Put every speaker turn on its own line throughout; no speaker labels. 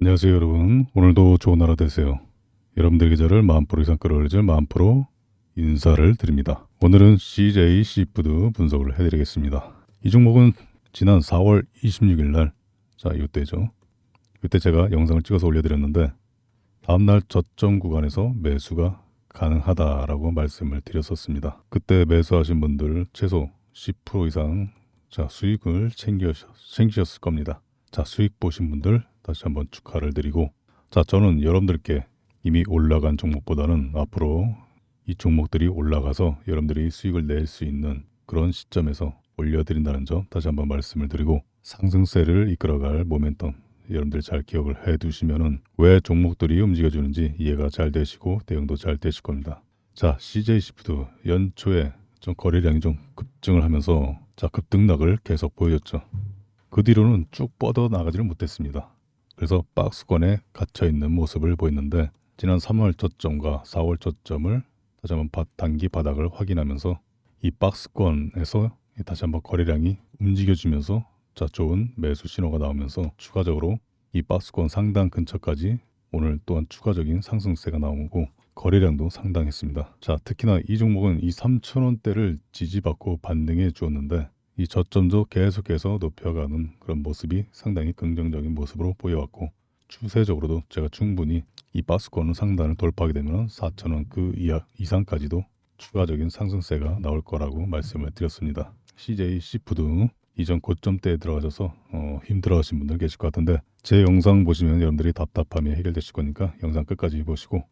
안녕하세요 여러분. 오늘도 좋은 하루 되세요. 여러분들 계좌를 만프로 이상 끌어올릴 만프로 인사를 드립니다. 오늘은 CJ 시푸드 분석을 해드리겠습니다. 이 종목은 지난 4월 26일 날자 이때죠. 이때 제가 영상을 찍어서 올려드렸는데 다음날 저점 구간에서 매수가 가능하다라고 말씀을 드렸었습니다. 그때 매수하신 분들 최소 10% 이상 자 수익을 챙겨, 챙기셨을 겁니다. 자 수익 보신 분들 다시 한번 축하를 드리고 자 저는 여러분들께 이미 올라간 종목보다는 앞으로 이 종목들이 올라가서 여러분들이 수익을 낼 수 있는 그런 시점에서 올려드린다는 점 다시 한번 말씀을 드리고 상승세를 이끌어갈 모멘텀 여러분들 잘 기억을 해 두시면은 왜 종목들이 움직여주는지 이해가 잘 되시고 대응도 잘 되실 겁니다. 자 CJ 시프트 연초에 좀 거래량이 좀 급증을 하면서 자 급등락을 계속 보여줬죠. 그 뒤로는 쭉 뻗어 나가지를 못했습니다. 그래서 박스권에 갇혀 있는 모습을 보였는데 지난 3월 저점과 4월 저점을 다시 한번 바- 단기 바닥을 확인하면서 이 박스권에서 다시 한번 거래량이 움직여지면서 자 좋은 매수 신호가 나오면서 추가적으로 이 박스권 상단 근처까지 오늘 또한 추가적인 상승세가 나오고 거래량도 상당했습니다. 자 특히나 이 종목은 이 3천원대를 지지받고 반등해 주었는데 이 저점도 계속해서 높여가는 그런 모습이 상당히 긍정적인 모습으로 보여왔고 추세적으로도 제가 충분히 이 박스권은 상단을 돌파하게 되면 4천원 그 이하 이상까지도 추가적인 상승세가 나올 거라고 말씀을 드렸습니다. CJ 시푸드 이전 고점대에 들어가셔서 어, 힘들어하신 분들 계실 것 같은데 제 영상 보시면 여러분들이 답답함이 해결되실 거니까 영상 끝까지 보시고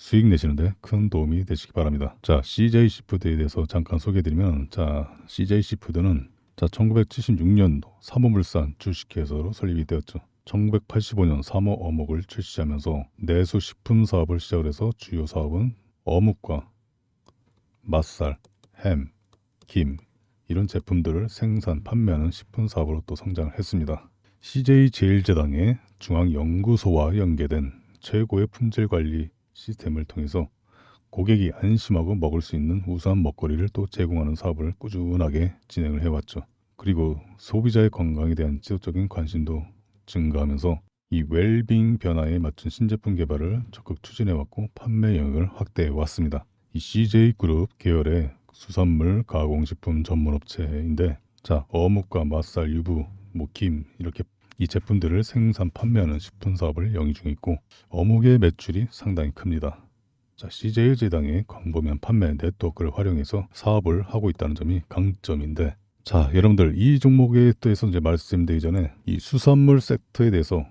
수익 내시는데 큰 도움이 되시기 바랍니다. 자, CJ 시푸드에 대해서 잠깐 소개해드리면, 자, CJ 시푸드는 자 1976년도 사모물산 주식회사로 설립이 되었죠. 1985년 사모 어묵을 출시하면서 내수 식품 사업을 시작을 해서 주요 사업은 어묵과 맛살, 햄, 김 이런 제품들을 생산 판매하는 식품 사업으로 또 성장을 했습니다. CJ 제일제당의 중앙연구소와 연계된 최고의 품질 관리 시스템을 통해서 고객이 안심하고 먹을 수 있는 우수한 먹거리를 또 제공하는 사업을 꾸준하게 진행을 해왔죠. 그리고 소비자의 건강에 대한 지속적인 관심도 증가하면서 이 웰빙 변화에 맞춘 신제품 개발을 적극 추진해왔고 판매 영역을 확대해 왔습니다. 이 CJ 그룹 계열의 수산물 가공식품 전문업체인데 자 어묵과 맛살, 유부, 뭐 김 이렇게 이 제품들을 생산 판매하는 식품 사업을 영위 중에 있고 어묵의 매출이 상당히 큽니다. 자, CJ 제당의 광범위한 판매 네트워크를 활용해서 사업을 하고 있다는 점이 강점인데 자, 여러분들 이 종목에 대해서 이제 말씀드리기 전에 이 수산물 섹터에 대해서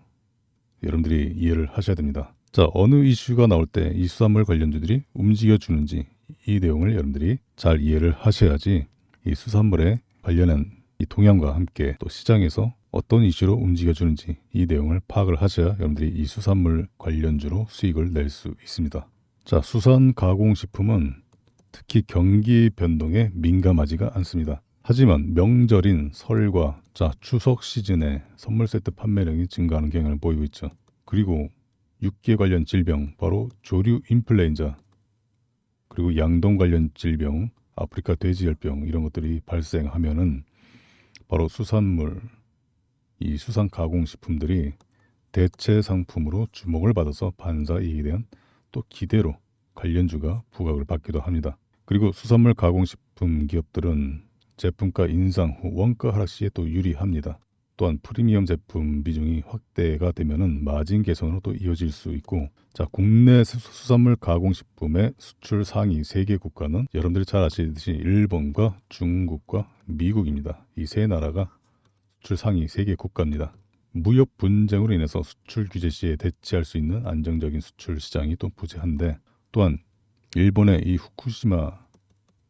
여러분들이 이해를 하셔야 됩니다. 자, 어느 이슈가 나올 때 이 수산물 관련주들이 움직여 주는지 이 내용을 여러분들이 잘 이해를 하셔야지 이 수산물에 관련한 이 동향과 함께 또 시장에서 어떤 이슈로 움직여 주는지 이 내용을 파악을 하셔야 여러분들이 이 수산물 관련주로 수익을 낼 수 있습니다. 자, 수산 가공식품은 특히 경기 변동에 민감하지가 않습니다. 하지만 명절인 설과 자 추석 시즌에 선물 세트 판매량이 증가하는 경향을 보이고 있죠. 그리고 육계 관련 질병 바로 조류 인플루엔자 그리고 양동 관련 질병 아프리카 돼지열병 이런 것들이 발생하면은 바로 수산물 이 수산 가공 식품들이 대체 상품으로 주목을 받아서 반사 이익에 대한 또 기대로 관련주가 부각을 받기도 합니다. 그리고 수산물 가공식품 기업들은 제품가 인상 후 원가 하락 시에 또 유리합니다. 또한 프리미엄 제품 비중이 확대가 되면은 마진 개선으로 또 이어질 수 있고 자 국내 수- 수산물 가공식품의 수출 상위 세 개 국가는 여러분들이 잘 아시듯이 일본과 중국과 미국입니다. 이 세 나라가 수출 상위 세 개 국가입니다. 무역 분쟁으로 인해서 수출 규제 시에 대체할 수 있는 안정적인 수출 시장이 또 부재한데 또한 일본의 이 후쿠시마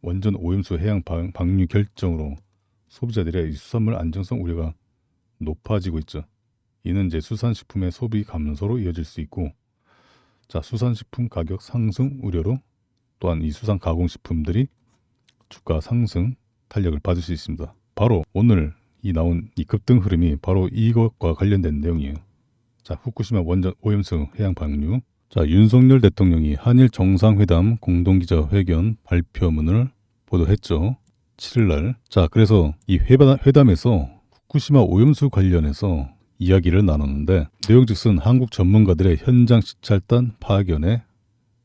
원전 오염수 해양 방- 방류 결정으로 소비자들의 이 수산물 안정성 우려가 높아지고 있죠. 이는 이제 수산식품의 소비 감소로 이어질 수 있고, 자 수산식품 가격 상승 우려로 또한 이 수산 가공식품들이 주가 상승 탄력을 받을 수 있습니다. 바로 오늘 이 나온 이 급등 흐름이 바로 이것과 관련된 내용이에요. 자 후쿠시마 원전 오염수 해양 방류 자, 윤석열 대통령이 한일 정상회담 공동기자 회견 발표문을 보도했죠. 7일 날. 자, 그래서 이 회담, 회담에서 후쿠시마 오염수 관련해서 이야기를 나눴는데 내용즉슨 한국 전문가들의 현장 시찰단 파견에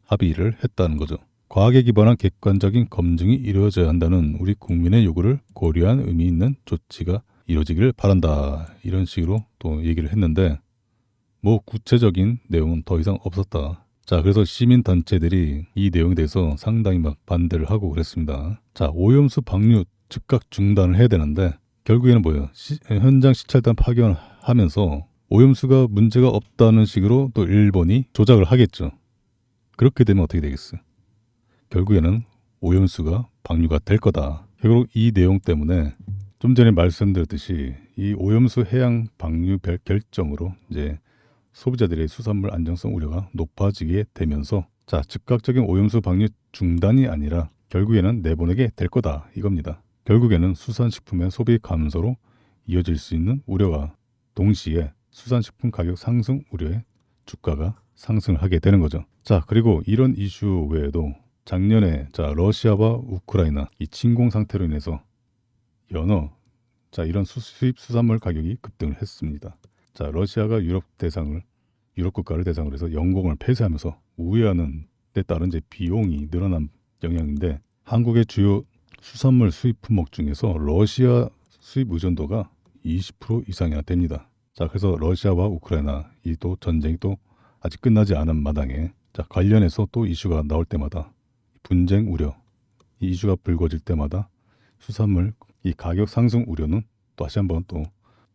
합의를 했다는 거죠. 과학에 기반한 객관적인 검증이 이루어져야 한다는 우리 국민의 요구를 고려한 의미 있는 조치가 이루어지기를 바란다. 이런 식으로 또 얘기를 했는데 뭐 구체적인 내용은 더 이상 없었다. 자, 그래서 시민 단체들이 이 내용에 대해서 상당히 막 반대를 하고 그랬습니다. 자, 오염수 방류 즉각 중단을 해야 되는데 결국에는 뭐예요? 시- 현장 시찰단 파견하면서 오염수가 문제가 없다는 식으로 또 일본이 조작을 하겠죠. 그렇게 되면 어떻게 되겠어요? 결국에는 오염수가 방류가 될 거다. 결국 이 내용 때문에 좀 전에 말씀드렸듯이 이 오염수 해양 방류 별- 결정으로 이제 소비자들의 수산물 안정성 우려가 높아지게 되면서 자 즉각적인 오염수 방류 중단이 아니라 결국에는 내보내게 될 거다 이겁니다. 결국에는 수산식품의 소비 감소로 이어질 수 있는 우려가 동시에 수산식품 가격 상승 우려에 주가가 상승을 하게 되는 거죠. 자 그리고 이런 이슈 외에도 작년에 자 러시아와 우크라이나 이 침공 상태로 인해서 연어 자 이런 수, 수입 수산물 가격이 급등을 했습니다. 자 러시아가 유럽 대상을 유럽 국가를 대상으로 해서 영공을 폐쇄하면서 우회하는 데 따른 이제 비용이 늘어난 영향인데 한국의 주요 수산물 수입 품목 중에서 러시아 수입 의존도가 20% 이상이나 됩니다. 자 그래서 러시아와 우크라이나 이 또 전쟁이 또 아직 끝나지 않은 마당에 자 관련해서 또 이슈가 나올 때마다 분쟁 우려 이 이슈가 불거질 때마다 수산물 이 가격 상승 우려는 또 다시 한번 또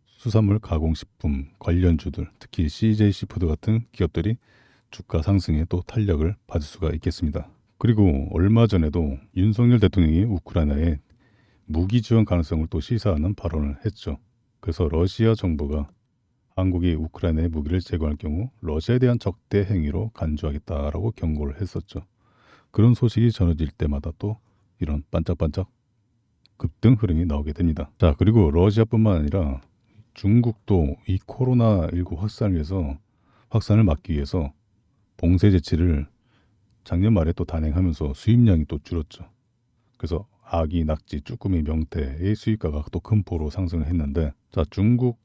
수산물 가공식품 관련주들 특히 CJ 시푸드 같은 기업들이 주가 상승에 또 탄력을 받을 수가 있겠습니다. 그리고 얼마 전에도 윤석열 대통령이 우크라이나에 무기 지원 가능성을 또 시사하는 발언을 했죠. 그래서 러시아 정부가 한국이 우크라이나에 무기를 제공할 경우 러시아에 대한 적대 행위로 간주하겠다라고 경고를 했었죠. 그런 소식이 전해질 때마다 또 이런 반짝반짝 급등 흐름이 나오게 됩니다. 자, 그리고 러시아뿐만 아니라 중국도 이 코로나19 확산을 위해서 확산을 막기 위해서 봉쇄 제치를 작년 말에 또 단행하면서 수입량이 또 줄었죠. 그래서 아기, 낙지, 쭈꾸미, 명태의 수입가가 또 큰 폭으로 상승을 했는데 자 중국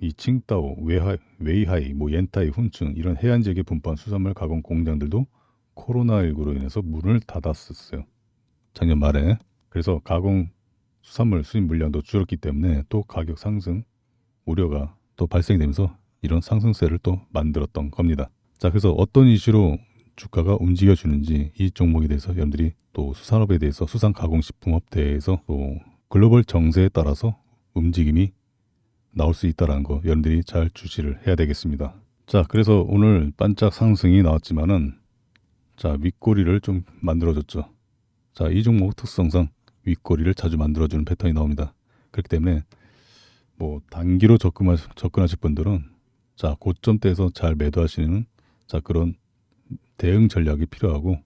이 칭다오, 웨하이, 웨이하이, 뭐 옌타이, 훈충 이런 해안 지역에 분포한 수산물 가공 공장들도 코로나19로 인해서 문을 닫았었어요. 작년 말에 그래서 가공 수산물 수입 물량도 줄었기 때문에 또 가격 상승 우려가 또 발생되면서 이런 상승세를 또 만들었던 겁니다. 자, 그래서 어떤 이슈로 주가가 움직여주는지 이 종목에 대해서 여러분들이 또 수산업에 대해서 수산가공식품업대에서 또 글로벌 정세에 따라서 움직임이 나올 수 있다는 거 여러분들이 잘 주시를 해야 되겠습니다. 자, 그래서 오늘 반짝 상승이 나왔지만은 자 윗꼬리를 좀 만들어줬죠. 자, 이 종목 특성상 윗꼬리를 자주 만들어주는 패턴이 나옵니다. 그렇기 때문에 뭐 단기로 접근하, 접근하실 분들은 자 고점대에서 잘 매도하시는 자 그런 대응 전략이 필요하고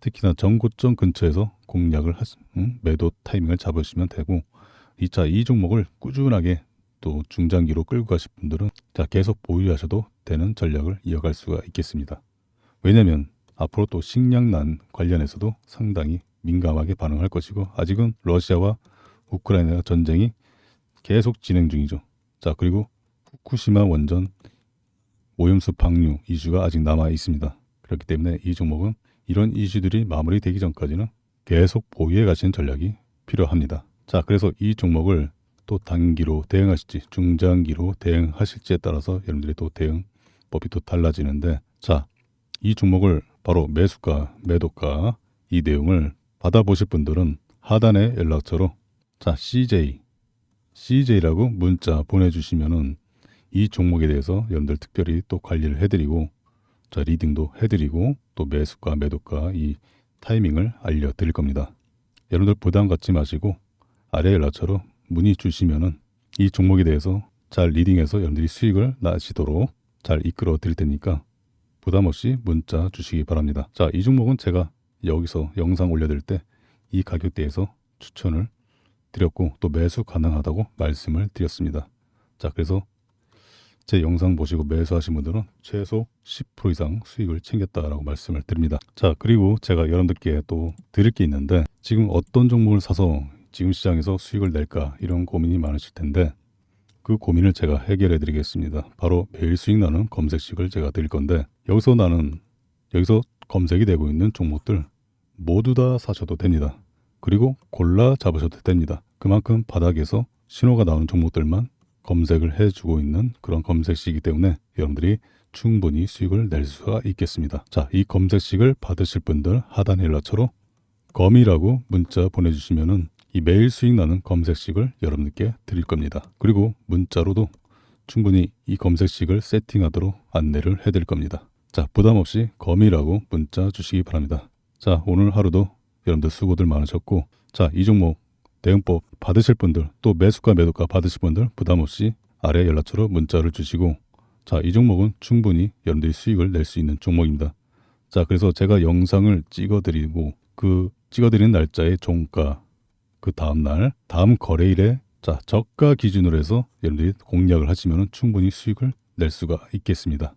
특히나 전고점 근처에서 공략을 하시, 응? 매도 타이밍을 잡으시면 되고 이차 이 종목을 꾸준하게 또 중장기로 끌고 가실 분들은 자 계속 보유하셔도 되는 전략을 이어갈 수가 있겠습니다. 왜냐하면 앞으로 또 식량난 관련해서도 상당히 민감하게 반응할 것이고 아직은 러시아와 우크라이나 전쟁이 계속 진행 중이죠. 자 그리고 후쿠시마 원전 오염수 방류 이슈가 아직 남아 있습니다. 그렇기 때문에 이 종목은 이런 이슈들이 마무리되기 전까지는 계속 보유해 가시는 전략이 필요합니다. 자 그래서 이 종목을 또 단기로 대응하실지 중장기로 대응하실지에 따라서 여러분들의 또 대응법이 또 달라지는데 자 이 종목을 바로 매수가 매도가 이 내용을 받아보실 분들은 하단의 연락처로 자 CJ CJ라고 문자 보내주시면은 이 종목에 대해서 여러분들 특별히 또 관리를 해드리고 자 리딩도 해드리고 또 매수가 매도가 이 타이밍을 알려드릴 겁니다. 여러분들 부담 갖지 마시고 아래 연락처로 문의 주시면은 이 종목에 대해서 잘 리딩해서 여러분들이 수익을 나시도록 잘 이끌어 드릴 테니까 부담 없이 문자 주시기 바랍니다. 자, 이 종목은 제가 여기서 영상 올려드릴 때 이 가격대에서 추천을 드렸고 또 매수 가능하다고 말씀을 드렸습니다. 자, 그래서 제 영상 보시고 매수하신 분들은 최소 10% 이상 수익을 챙겼다라고 말씀을 드립니다. 자, 그리고 제가 여러분들께 또 드릴 게 있는데 지금 어떤 종목을 사서 지금 시장에서 수익을 낼까 이런 고민이 많으실 텐데 그 고민을 제가 해결해 드리겠습니다. 바로 매일 수익 나는 검색식을 제가 드릴 건데 여기서 나는 여기서 검색이 되고 있는 종목들 모두 다 사셔도 됩니다. 그리고 골라 잡으셔도 됩니다. 그만큼 바닥에서 신호가 나오는 종목들만 검색을 해주고 있는 그런 검색식이기 때문에 여러분들이 충분히 수익을 낼 수가 있겠습니다. 자, 이 검색식을 받으실 분들 하단 연락처로 검이라고 문자 보내주시면은 이 매일 수익 나는 검색식을 여러분들께 드릴 겁니다. 그리고 문자로도 충분히 이 검색식을 세팅하도록 안내를 해드릴 겁니다. 자, 부담 없이 검이라고 문자 주시기 바랍니다. 자, 오늘 하루도 여러분들 수고들 많으셨고, 자, 이 종목 대응법 받으실 분들, 또 매수가 매도가 받으실 분들 부담 없이 아래 연락처로 문자를 주시고, 자, 이 종목은 충분히 여러분들이 수익을 낼 수 있는 종목입니다. 자, 그래서 제가 영상을 찍어드리고 그 찍어드리는 날짜의 종가 그 다음 날 다음 거래일에 자 저가 기준으로 해서 여러분들이 공략을 하시면 충분히 수익을 낼 수가 있겠습니다.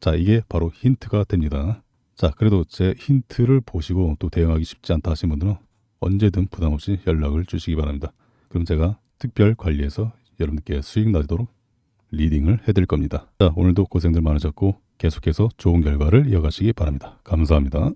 자 이게 바로 힌트가 됩니다. 자 그래도 제 힌트를 보시고 또 대응하기 쉽지 않다 하신 분들은 언제든 부담 없이 연락을 주시기 바랍니다. 그럼 제가 특별 관리해서 여러분들께 수익 나도록 리딩을 해드릴 겁니다. 자 오늘도 고생들 많으셨고 계속해서 좋은 결과를 이어가시기 바랍니다. 감사합니다.